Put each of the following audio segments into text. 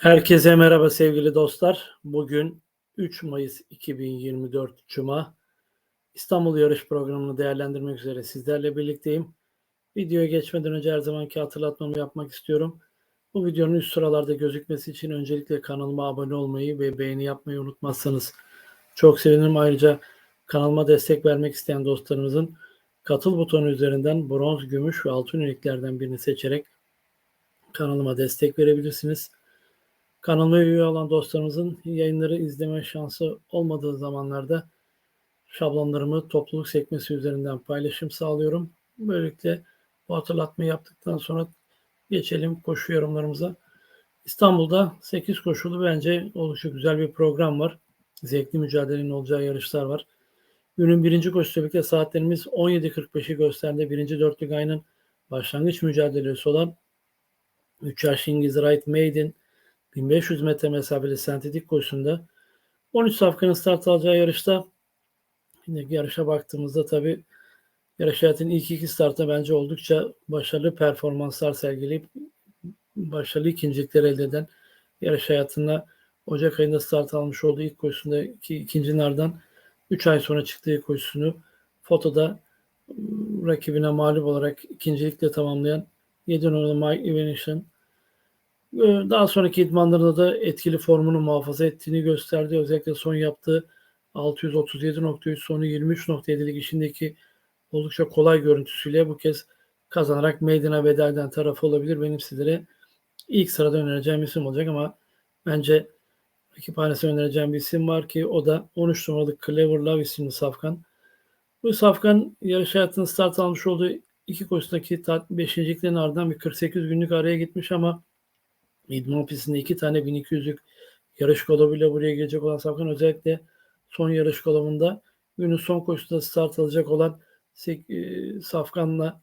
Herkese merhaba sevgili dostlar. Bugün 3 Mayıs 2024 Cuma. İstanbul Yarış Programı'nı değerlendirmek üzere sizlerle birlikteyim. Videoya geçmeden önce her zamanki hatırlatmamı yapmak istiyorum. Bu videonun üst sıralarda gözükmesi için öncelikle kanalıma abone olmayı ve beğeni yapmayı unutmazsanız çok sevinirim. Ayrıca kanalıma destek vermek isteyen dostlarımızın katıl butonu üzerinden bronz, gümüş ve altın üyeliklerden birini seçerek kanalıma destek verebilirsiniz. Kanalıma üye olan dostlarımızın yayınları izleme şansı olmadığı zamanlarda şablonlarımı topluluk sekmesi üzerinden paylaşım sağlıyorum. Böylelikle bu hatırlatmayı yaptıktan sonra geçelim koşu yorumlarımıza. İstanbul'da 8 koşulu bence oldukça güzel bir program var. Zevkli mücadelenin olacağı yarışlar var. Günün birinci koşusu birlikte saatlerimiz 17.45'i gösterdi. Birinci dörtlük ayının başlangıç mücadelesi olan 3 yaş İngiliz Right Maiden 1500 metre mesafeli sentetik koşusunda 13 safkanın start alacağı yarışta yine yarışa baktığımızda tabi yarış hayatının ilk iki startta bence oldukça başarılı performanslar sergileyip başarılı ikincilikler elde eden yarış hayatında Ocak ayında start almış olduğu ilk koşusundaki ikinci nardan 3 ay sonra çıktığı koşusunu fotoda ıı, rakibine mağlup olarak ikincilikle tamamlayan 7 numaralı Mike Evanish'in daha sonraki idmanlarında da etkili formunu muhafaza ettiğini gösterdi. Özellikle son yaptığı 637.3 sonu 23.7'lik işindeki oldukça kolay görüntüsüyle bu kez kazanarak meydana veda eden tarafı olabilir. Benim sizlere ilk sırada önereceğim isim olacak ama bence rakip hanesine önereceğim bir isim var ki o da 13 numaralı Clever Love isimli Safkan. Bu Safkan yarış hayatının start almış olduğu iki koşudaki 5. ardından bir 48 günlük araya gitmiş ama İdman pistinde iki tane 1200'lük yarış kolabıyla buraya gelecek olan Safkan özellikle son yarış kolabında günün son koşusunda start alacak olan e, Safkan'la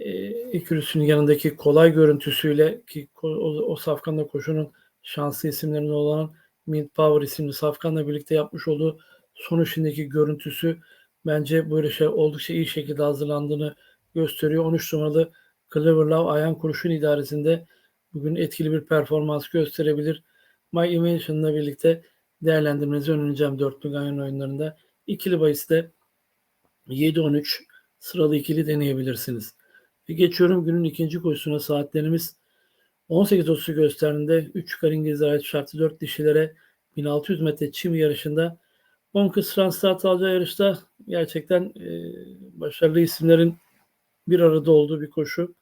e, ikilüsünün yanındaki kolay görüntüsüyle ki o, o Safkan'la koşunun şanslı isimlerinden olan Mint Power isimli Safkan'la birlikte yapmış olduğu son işindeki görüntüsü bence bu yarışa oldukça iyi şekilde hazırlandığını gösteriyor. 13 numaralı Clever Love Ayan Kuruş'un idaresinde bugün etkili bir performans gösterebilir. My Invention'la birlikte değerlendirmenizi önereceğim dörtlü ganyan oyunlarında. İkili bahiste 7-13 sıralı ikili deneyebilirsiniz. Ve geçiyorum günün ikinci koşusuna saatlerimiz 18.30 gösterdiğinde 3 yukarı İngilizler ait şartlı 4 dişilere 1600 metre çim yarışında 10 kısran start alacağı yarışta gerçekten e, başarılı isimlerin bir arada olduğu bir koşu.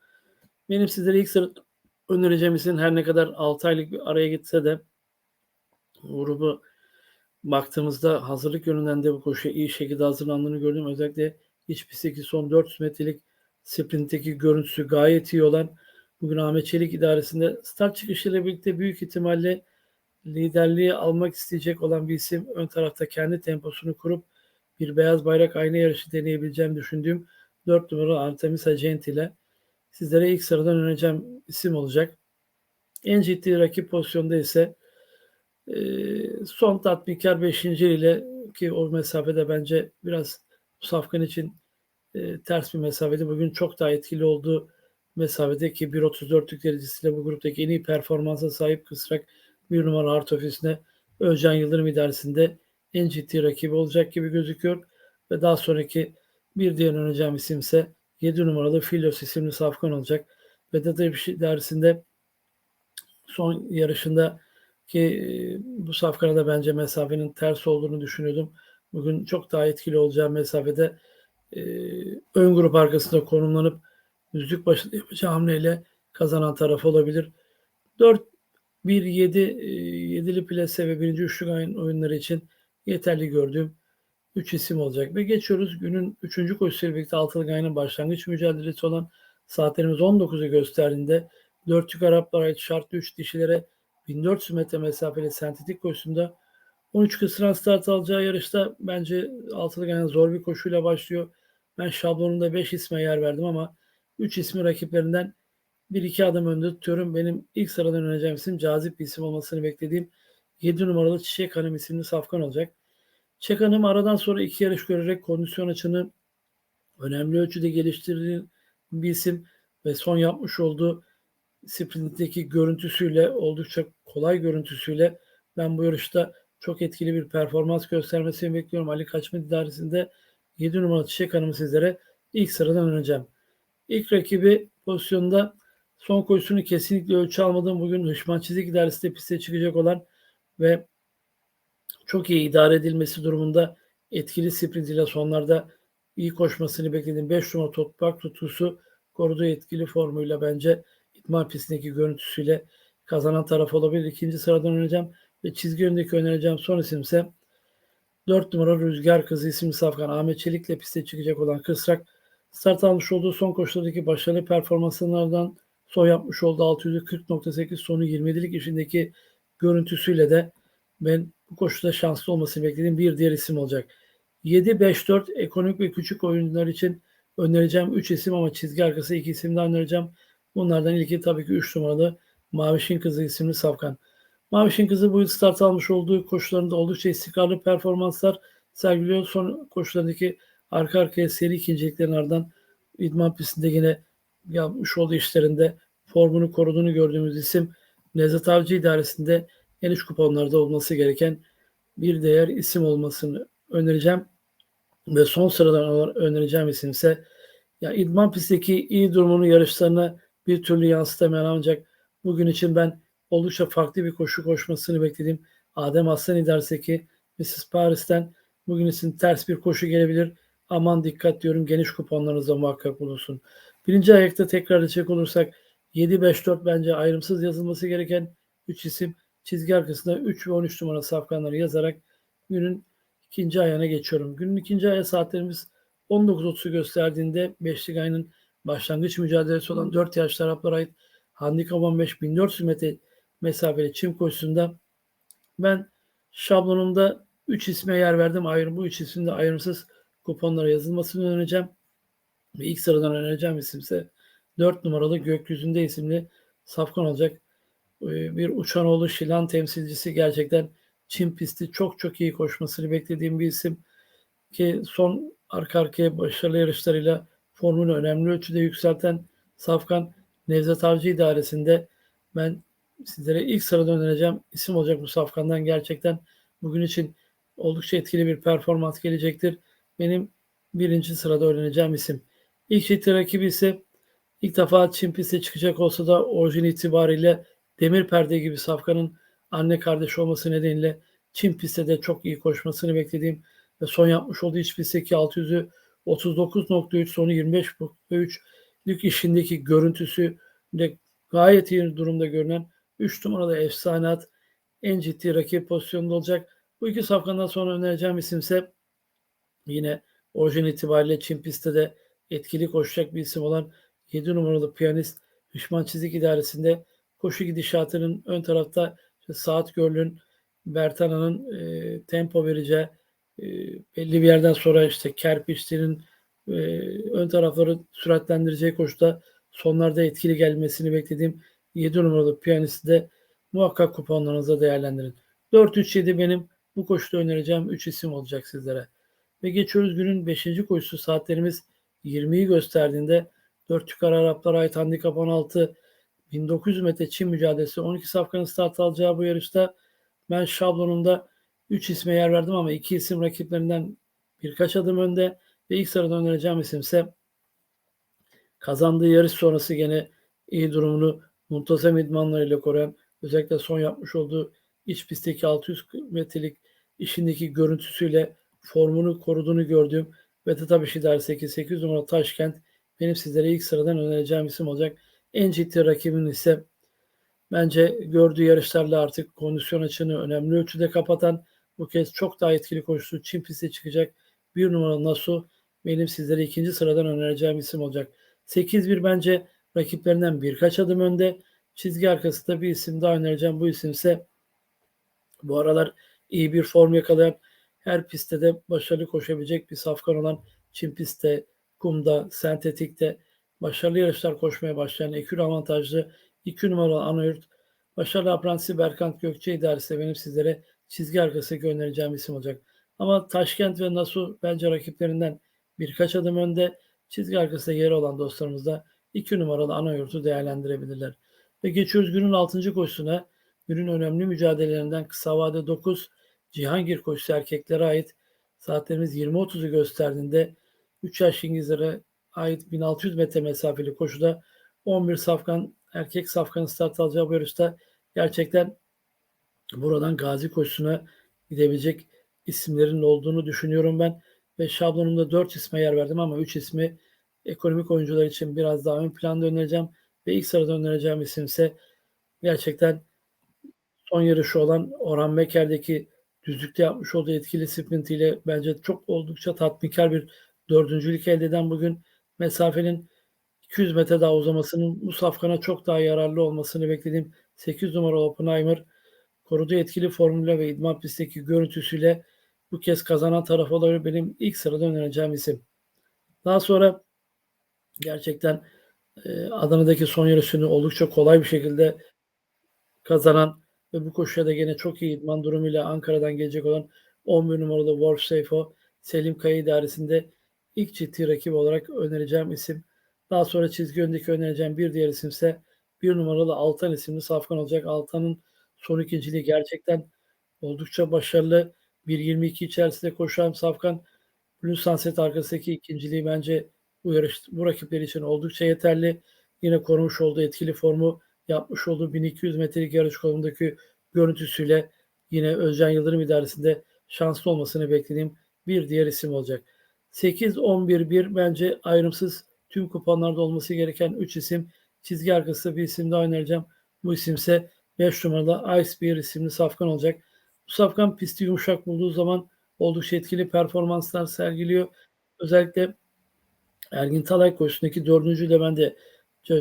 Benim sizlere ilk sıra önereceğim isim her ne kadar 6 aylık bir araya gitse de grubu baktığımızda hazırlık yönünden de bu koşuya iyi şekilde hazırlandığını gördüm. Özellikle iç pistteki son 400 metrelik sprintteki görüntüsü gayet iyi olan bugün Ahmet Çelik idaresinde start çıkışıyla birlikte büyük ihtimalle liderliği almak isteyecek olan bir isim ön tarafta kendi temposunu kurup bir beyaz bayrak ayna yarışı deneyebileceğim düşündüğüm 4 numara Artemisa Genti ile sizlere ilk sıradan önereceğim isim olacak. En ciddi rakip pozisyonda ise e, son tatminkar 5. ile ki o mesafede bence biraz Safkan için e, ters bir mesafede bugün çok daha etkili olduğu mesafede ki 1.34'lük derecesiyle bu gruptaki en iyi performansa sahip kısrak bir numara art ofisine Özcan Yıldırım idaresinde en ciddi rakibi olacak gibi gözüküyor. Ve daha sonraki bir diğer önereceğim isim ise 7 numaralı Filos isimli safkan olacak. Vedat Epşi dersinde son yarışında ki e, bu safkana da bence mesafenin ters olduğunu düşünüyordum. Bugün çok daha etkili olacağı mesafede e, ön grup arkasında konumlanıp düzlük başında yapacağı hamleyle kazanan taraf olabilir. 4 1 7 7'li plase ve birinci üçlük oyunları için yeterli gördüğüm 3 isim olacak. Ve geçiyoruz günün 3. koşusuyla birlikte altılı gayenin başlangıç mücadelesi olan saatlerimiz 19'u gösterdiğinde 4 yük Araplara ait şartlı 3 dişilere 1400 metre mesafeli sentetik koşusunda 13 kısıran start alacağı yarışta bence altılı gayenin zor bir koşuyla başlıyor. Ben şablonunda 5 isme yer verdim ama 3 ismi rakiplerinden 1-2 adım önde tutuyorum. Benim ilk sıradan önereceğim isim cazip bir isim olmasını beklediğim 7 numaralı Çiçek Hanım isimli safkan olacak. Çek aradan sonra iki yarış görerek kondisyon açını önemli ölçüde geliştirdiği bir isim ve son yapmış olduğu sprintteki görüntüsüyle oldukça kolay görüntüsüyle ben bu yarışta çok etkili bir performans göstermesini bekliyorum. Ali Kaçma idaresinde 7 numaralı Çiçek Hanım'ı sizlere ilk sıradan önereceğim. İlk rakibi pozisyonda son koşusunu kesinlikle ölçü almadan bugün Hışman Çizik idaresinde piste çıkacak olan ve çok iyi idare edilmesi durumunda etkili sprint ile sonlarda iyi koşmasını beklediğim 5 numara toprak tutusu koruduğu etkili formuyla bence idman pistindeki görüntüsüyle kazanan taraf olabilir. İkinci sıradan önereceğim ve çizgi önündeki önereceğim son isim ise 4 numara Rüzgar Kızı isimli safkan Ahmet Çelik'le piste çıkacak olan Kısrak start almış olduğu son koşulardaki başarılı performanslarından son yapmış olduğu 640.8 sonu 27'lik işindeki görüntüsüyle de ben bu koşuda şanslı olmasını beklediğim bir diğer isim olacak. 7-5-4 ekonomik ve küçük oyuncular için önereceğim 3 isim ama çizgi arkası 2 isim daha önereceğim. Bunlardan ilki tabii ki 3 numaralı Mavişin Kızı isimli Safkan. Mavişin Kızı bu yıl start almış olduğu koşularında oldukça istikrarlı performanslar sergiliyor. Son koşularındaki arka arkaya seri ikinciliklerin ardından idman pistinde yine yapmış olduğu işlerinde formunu koruduğunu gördüğümüz isim Nevzat Avcı idaresinde geniş kuponlarda olması gereken bir değer isim olmasını önereceğim. Ve son sıradan önereceğim isim ise ya idman pistteki iyi durumunu yarışlarına bir türlü yansıtamayan ancak bugün için ben oldukça farklı bir koşu koşmasını beklediğim Adem Aslan idaresindeki Mrs. Paris'ten bugün için ters bir koşu gelebilir. Aman dikkat diyorum geniş kuponlarınızda muhakkak bulunsun. Birinci ayakta tekrar edecek olursak 7-5-4 bence ayrımsız yazılması gereken 3 isim çizgi arkasında 3 ve 13 numara safkanları yazarak günün ikinci ayağına geçiyorum. Günün ikinci aya saatlerimiz 19.30'u gösterdiğinde Beşlik ayının başlangıç mücadelesi olan 4 yaş taraflara ait handikap 15 1400 metre mesafeli çim koşusunda ben şablonumda 3 isme yer verdim. Ayrı bu 3 isimde ayrımsız kuponlara yazılmasını önereceğim. Ve ilk sıradan önereceğim isimse 4 numaralı Gökyüzünde isimli safkan olacak. Ee, bir Uçanoğlu Şilan temsilcisi gerçekten Çin pisti çok çok iyi koşmasını beklediğim bir isim ki son arka arkaya başarılı yarışlarıyla formunu önemli ölçüde yükselten Safkan Nevzat Avcı idaresinde ben sizlere ilk sırada önereceğim isim olacak bu Safkan'dan gerçekten bugün için oldukça etkili bir performans gelecektir. Benim birinci sırada öğreneceğim isim. İlk ciddi rakibi ise ilk defa Çin piste çıkacak olsa da orijin itibariyle Demir Perde gibi Safkan'ın anne kardeş olması nedeniyle Çin pistte de çok iyi koşmasını beklediğim ve son yapmış olduğu iç pistteki 600'ü 39.3 sonu 25.3 lük işindeki görüntüsü de gayet iyi durumda görünen 3 numaralı efsanat en ciddi rakip pozisyonda olacak. Bu iki safkandan sonra önereceğim isimse yine orijin itibariyle Çin pistte de etkili koşacak bir isim olan 7 numaralı piyanist Düşman Çizik İdaresi'nde koşu gidişatının ön tarafta işte saat görülün Bertana'nın e, tempo vereceği e, belli bir yerden sonra işte kerpiçlerin e, ön tarafları süratlendireceği koşuda sonlarda etkili gelmesini beklediğim 7 numaralı piyanisti de muhakkak kuponlarınızda değerlendirin. 4-3-7 benim bu koşuda önereceğim 3 isim olacak sizlere. Ve geçiyoruz günün 5. koşusu saatlerimiz 20'yi gösterdiğinde 4 yukarı Araplara ait handikap 16 1900 metre Çin mücadelesi 12 safkanın start alacağı bu yarışta ben şablonumda 3 isme yer verdim ama 2 isim rakiplerinden birkaç adım önde ve ilk sıradan önereceğim isimse kazandığı yarış sonrası gene iyi durumunu muntazam idmanlarıyla koruyan özellikle son yapmış olduğu iç pistteki 600 metrelik işindeki görüntüsüyle formunu koruduğunu gördüğüm ve tabii Şidar 8, 8 numara Taşkent benim sizlere ilk sıradan önereceğim isim olacak. En ciddi rakibin ise bence gördüğü yarışlarla artık kondisyon açığını önemli ölçüde kapatan bu kez çok daha etkili koşusu Çin piste çıkacak bir numaralı Nasu benim sizlere ikinci sıradan önereceğim isim olacak. 8-1 bence rakiplerinden birkaç adım önde. Çizgi arkasında bir isim daha önereceğim. Bu isim ise bu aralar iyi bir form yakalayan her pistte de başarılı koşabilecek bir safkan olan Çin pistte, kumda, sentetikte başarılı yarışlar koşmaya başlayan ekür avantajlı 2 numaralı Anayurt başarılı aprantisi Berkant Gökçe idaresi benim sizlere çizgi arkası göndereceğim isim olacak. Ama Taşkent ve Nasu bence rakiplerinden birkaç adım önde çizgi arkasında yeri olan dostlarımız da 2 numaralı Anayurt'u değerlendirebilirler. Ve geçiyoruz günün 6. koşusuna. günün önemli mücadelelerinden kısa vade 9 Cihangir koşusu erkeklere ait saatlerimiz 20.30'u gösterdiğinde 3 yaş İngilizlere ait 1600 metre mesafeli koşuda 11 safkan erkek safkanın start alacağı bu yarışta gerçekten buradan gazi koşusuna gidebilecek isimlerin olduğunu düşünüyorum ben. Ve şablonumda 4 isme yer verdim ama 3 ismi ekonomik oyuncular için biraz daha ön planda önereceğim. Ve ilk sırada önereceğim isim ise gerçekten son yarışı olan Orhan Meker'deki düzlükte yapmış olduğu etkili sprintiyle bence çok oldukça tatminkar bir dördüncülük elde eden bugün mesafenin 200 metre daha uzamasının bu safkana çok daha yararlı olmasını beklediğim 8 numaralı Oppenheimer koruduğu etkili formüle ve idman pistteki görüntüsüyle bu kez kazanan taraf olabilir benim ilk sırada önereceğim isim. Daha sonra gerçekten e, Adana'daki son yarışını oldukça kolay bir şekilde kazanan ve bu koşuya da gene çok iyi idman durumuyla Ankara'dan gelecek olan 11 numaralı Wolf Seifo Selim Kaya idaresinde ilk ciddi rakip olarak önereceğim isim. Daha sonra çizgi öndeki önereceğim bir diğer isim ise bir numaralı Altan isimli Safkan olacak. Altan'ın son ikinciliği gerçekten oldukça başarılı. 1.22 içerisinde koşan Safkan Blue Sunset arkasındaki ikinciliği bence bu yarış bu rakipler için oldukça yeterli. Yine korumuş olduğu etkili formu yapmış olduğu 1200 metrelik yarış kolundaki görüntüsüyle yine Özcan Yıldırım idaresinde şanslı olmasını beklediğim bir diğer isim olacak. 8-11-1 bence ayrımsız tüm kuponlarda olması gereken 3 isim. Çizgi arkası bir isim daha önereceğim. Bu isim ise 5 numaralı Ice Bear isimli safkan olacak. Bu safkan pisti yumuşak bulduğu zaman oldukça etkili performanslar sergiliyor. Özellikle Ergin Talay koşusundaki dördüncü de bende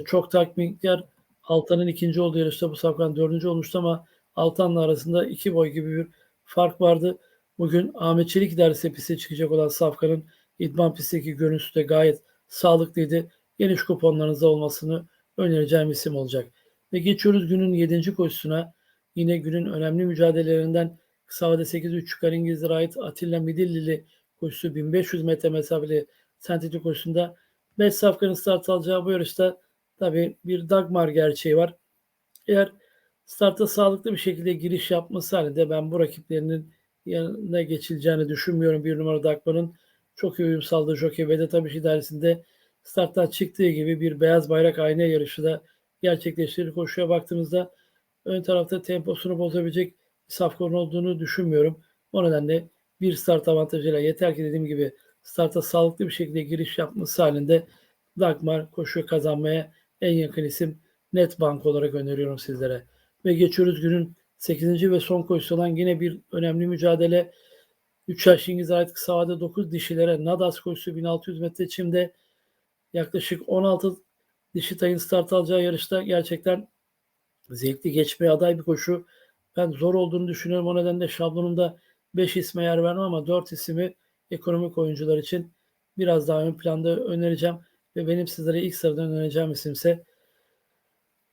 çok tatminkar. Altan'ın ikinci olduğu yarışta bu safkan dördüncü olmuştu ama Altan'la arasında iki boy gibi bir fark vardı. Bugün Ahmet Çelik idaresi piste çıkacak olan Safkan'ın idman pistteki görüntüsü de gayet sağlıklıydı. Geniş kuponlarınızda olmasını önereceğim isim olacak. Ve geçiyoruz günün 7. koşusuna. Yine günün önemli mücadelelerinden kısa vade 8 çıkar İngilizlere ait Atilla Midillili koşusu 1500 metre mesafeli sentetik koşusunda 5 safkanın start alacağı bu yarışta tabi bir Dagmar gerçeği var. Eğer starta sağlıklı bir şekilde giriş yapması halinde ben bu rakiplerinin yanına geçileceğini düşünmüyorum. Bir numara Dagmar'ın çok iyi uyum sağladığı Jockey Vedat Abiş idaresinde starttan çıktığı gibi bir beyaz bayrak ayna yarışı da gerçekleştirir. Koşuya baktığımızda ön tarafta temposunu bozabilecek bir safkan olduğunu düşünmüyorum. O nedenle bir start avantajıyla yeter ki dediğim gibi starta sağlıklı bir şekilde giriş yapması halinde Dagmar koşuyu kazanmaya en yakın isim net bank olarak öneriyorum sizlere. Ve geçiyoruz günün 8. ve son koşusu olan yine bir önemli mücadele. 3 yaş İngiliz ait kısa vade 9 dişilere Nadas koşusu 1600 metre çimde yaklaşık 16 dişi tayın start alacağı yarışta gerçekten zevkli geçmeye aday bir koşu. Ben zor olduğunu düşünüyorum. O nedenle şablonumda 5 isme yer vermem ama 4 ismi ekonomik oyuncular için biraz daha ön planda önereceğim. Ve benim sizlere ilk sıradan önereceğim isimse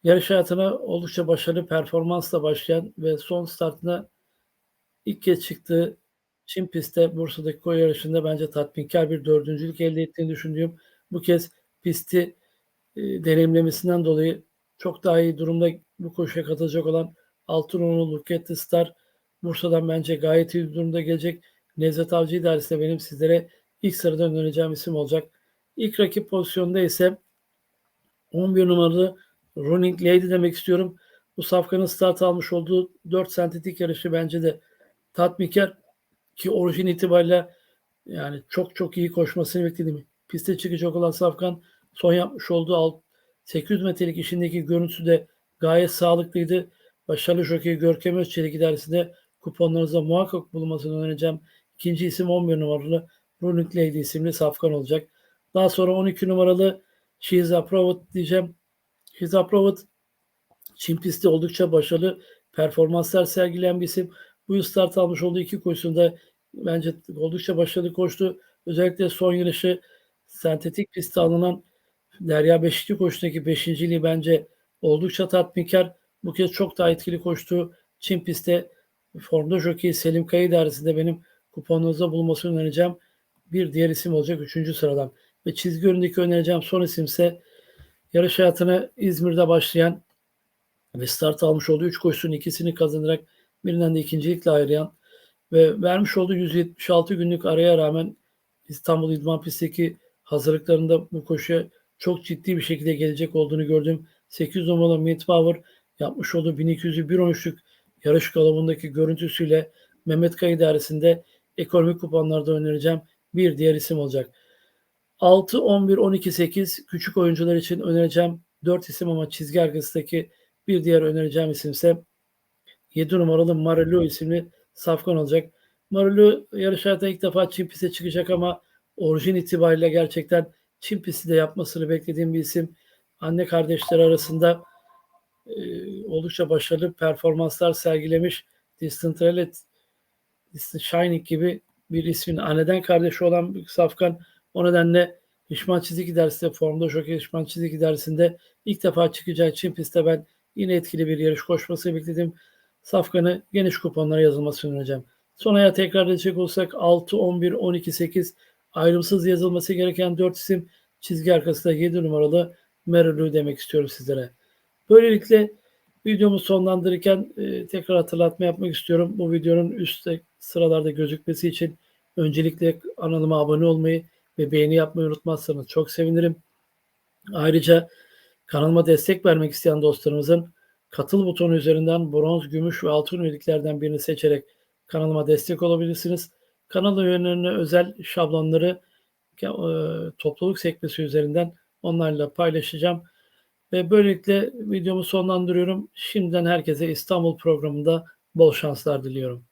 yarış hayatına oldukça başarılı performansla başlayan ve son startına ilk kez çıktığı Çin pistte Bursa'daki koy yarışında bence tatminkar bir dördüncülük elde ettiğini düşündüğüm bu kez pisti e, deneyimlemesinden dolayı çok daha iyi durumda bu koşuya katılacak olan Altınoğlu Luketti Star Bursa'dan bence gayet iyi durumda gelecek. Nevzat Avcı idaresinde benim sizlere ilk sırada önereceğim isim olacak. İlk rakip pozisyonda ise 11 numaralı Running Lady demek istiyorum. Bu safkanın start almış olduğu 4 sentetik yarışı bence de tatminkar ki orijin itibariyle yani çok çok iyi koşmasını bekledim. Piste çıkacak olan Safkan son yapmış olduğu alt 800 metrelik işindeki görüntüsü de gayet sağlıklıydı. Başarılı jockey Görkem Özçelik idaresinde kuponlarınızda muhakkak bulunmasını önereceğim. İkinci isim 11 numaralı Runic Lady isimli Safkan olacak. Daha sonra 12 numaralı She's Approved diyeceğim. She's Approved Çin pisti oldukça başarılı performanslar sergileyen bir isim. Bu yıl start almış olduğu iki koşusunda bence oldukça başarılı koştu. Özellikle son yarışı sentetik pistte alınan Derya Beşikli koşusundaki beşinciliği bence oldukça tatminkar. Bu kez çok daha etkili koştu. Çin pistte formda jockey Selim Kaya idaresinde benim kuponunuzda bulunmasını önereceğim. Bir diğer isim olacak üçüncü sıradan. Ve çizgi önündeki önereceğim son isim ise yarış hayatına İzmir'de başlayan ve start almış olduğu 3 koşusunun ikisini kazanarak birinden de ikincilikle ayıran ve vermiş olduğu 176 günlük araya rağmen İstanbul İdman Pisti'ndeki hazırlıklarında bu koşuya çok ciddi bir şekilde gelecek olduğunu gördüm. 8 numaralı Midpower yapmış olduğu 1200'ü 1.13'lük yarış galabındaki görüntüsüyle Mehmet Kaya idaresinde ekonomik kuponlarda önereceğim bir diğer isim olacak. 6, 11, 12, 8 küçük oyuncular için önereceğim 4 isim ama çizgi arkasındaki bir diğer önereceğim isim ise 7 numaralı Marilu isimli Safkan olacak. Marilu yarış hayatında ilk defa Çin piste çıkacak ama orijin itibariyle gerçekten Çin pisti de yapmasını beklediğim bir isim. Anne kardeşler arasında e, oldukça başarılı performanslar sergilemiş. Distant Relet, Distant Shining gibi bir ismin anneden kardeşi olan bir Safkan o nedenle Hişman Çizik dersinde formda Jockey Hişman Çizik dersinde ilk defa çıkacağı Çin pistte ben yine etkili bir yarış koşması bekledim. Safkan'ı geniş kuponlara yazılmasını önereceğim. Son aya tekrar edecek olsak 6, 11, 12, 8 ayrımsız yazılması gereken 4 isim çizgi arkasında 7 numaralı Merylü demek istiyorum sizlere. Böylelikle videomu sonlandırırken e, tekrar hatırlatma yapmak istiyorum. Bu videonun üstte sıralarda gözükmesi için öncelikle kanalıma abone olmayı ve beğeni yapmayı unutmazsanız çok sevinirim. Ayrıca kanalıma destek vermek isteyen dostlarımızın katıl butonu üzerinden bronz, gümüş ve altın üyeliklerden birini seçerek kanalıma destek olabilirsiniz. Kanal üyelerine özel şablonları e, topluluk sekmesi üzerinden onlarla paylaşacağım. Ve böylelikle videomu sonlandırıyorum. Şimdiden herkese İstanbul programında bol şanslar diliyorum.